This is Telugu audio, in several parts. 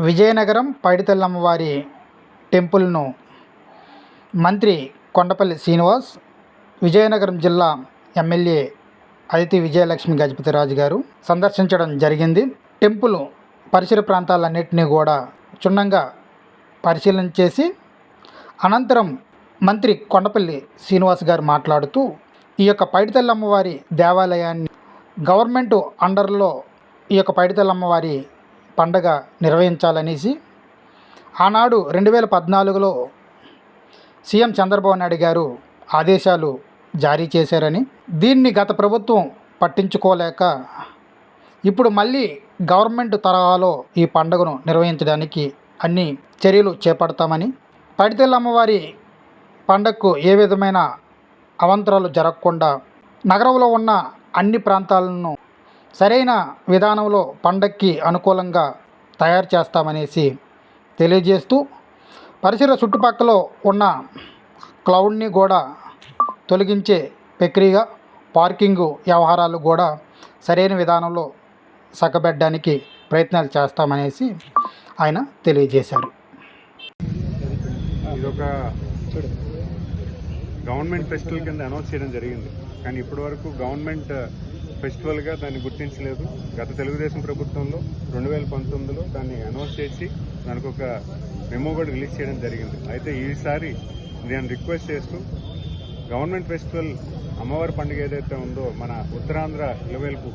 విజయనగరం పైడితల్లమ్మవారి టెంపుల్ను మంత్రి కొండపల్లి శ్రీనివాస్ విజయనగరం జిల్లా ఎమ్మెల్యే అదితి విజయలక్ష్మి గజపతిరాజు గారు సందర్శించడం జరిగింది. టెంపుల్ పరిసర ప్రాంతాలన్నింటినీ కూడా క్షుణ్ణంగా పరిశీలన చేసి అనంతరం మంత్రి కొండపల్లి శ్రీనివాస్ గారు మాట్లాడుతూ ఈ యొక్క పైడితల్లమ్మవారి దేవాలయాన్ని గవర్నమెంట్ అండర్లో ఈ యొక్క పైడితల్లమ్మవారి పండగ నిర్వహించాలనేసి ఆనాడు రెండు వేల పద్నాలుగులో సీఎం చంద్రబాబు నాయుడు గారు ఆదేశాలు జారీ చేశారని దీన్ని గత ప్రభుత్వం పట్టించుకోలేక ఇప్పుడు మళ్ళీ గవర్నమెంట్ తరహాలో ఈ పండుగను నిర్వహించడానికి అన్ని చర్యలు చేపడతామని పడితెల్ల అమ్మవారి పండగకు ఏ విధమైన అవంతరాలు జరగకుండా నగరంలో ఉన్న అన్ని ప్రాంతాలను సరైన విధానంలో పండక్కి అనుకూలంగా తయారు చేస్తామనేసి తెలియజేస్తూ పరిసర చుట్టుపక్కల ఉన్న క్లౌడ్ని కూడా తొలగించే ప్రక్రియ పార్కింగ్ వ్యవహారాలు కూడా సరైన విధానంలో సగబెట్టడానికి ప్రయత్నాలు చేస్తామనేసి ఆయన తెలియజేశారు. గవర్నమెంట్ ఫెస్టివల్ కింద అనౌన్స్ చేయడం జరిగింది. కానీ ఇప్పటి వరకు గవర్నమెంట్ ఫెస్టివల్గా దాన్ని గుర్తించలేదు. గత తెలుగుదేశం ప్రభుత్వంలో రెండు వేల పంతొమ్మిదిలో దాన్ని అనౌన్స్ చేసి దానికి ఒక మెమో కూడా రిలీజ్ చేయడం జరిగింది. అయితే ఈసారి నేను రిక్వెస్ట్ చేస్తూ గవర్నమెంట్ ఫెస్టివల్ అమ్మవారి పండుగ ఏదైతే ఉందో మన ఉత్తరాంధ్ర ఇలవేల్పు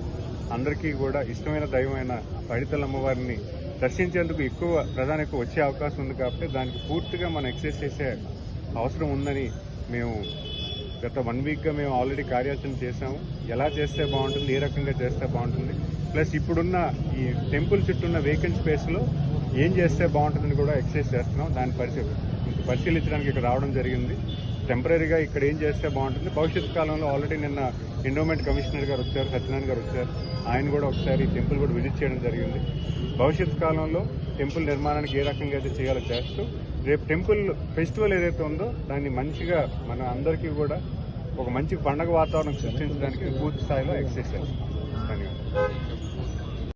అందరికీ కూడా ఇష్టమైన దైవమైన పడితల అమ్మవారిని దర్శించేందుకు ఎక్కువ ప్రధానికి వచ్చే అవకాశం ఉంది కాబట్టి దానికి పూర్తిగా మనం ఎక్సైజ్ చేసే అవసరం ఉందని మేము గత వన్ వీక్గా మేము ఆల్రెడీ కార్యాచరణ చేసాము ఎలా చేస్తే బాగుంటుంది ఏ రకంగా చేస్తే బాగుంటుంది ప్లస్ ఇప్పుడున్న ఈ టెంపుల్ చుట్టూ ఉన్న వేకెంట్ స్పేస్లో ఏం చేస్తే బాగుంటుందని కూడా ఎక్సైజ్ చేస్తున్నాం. దాన్ని పరిశీలి పరిశీలించడానికి ఇక్కడ రావడం జరిగింది. టెంపరీగా ఇక్కడ ఏం చేస్తే బాగుంటుంది భవిష్యత్ కాలంలో ఆల్రెడీ నిన్న ఎండోమెంట్ కమిషనర్ గారు వచ్చారు సత్యనారాయణ గారు వచ్చారు. ఆయన కూడా ఒకసారి టెంపుల్ కూడా విజిట్ చేయడం జరిగింది. భవిష్యత్ కాలంలో టెంపుల్ నిర్మాణానికి ఏ రకంగా అయితే చేయాలో చేస్తూ రేపు టెంపుల్ ఫెస్టివల్ ఏదైతే ఉందో దాన్ని మంచిగా మన అందరికీ కూడా ఒక మంచి పండగ వాతావరణం సృష్టించడానికి పూర్తి స్థాయిలో ఎక్సైజ్ చేస్తాం ధన్యవాదాలు.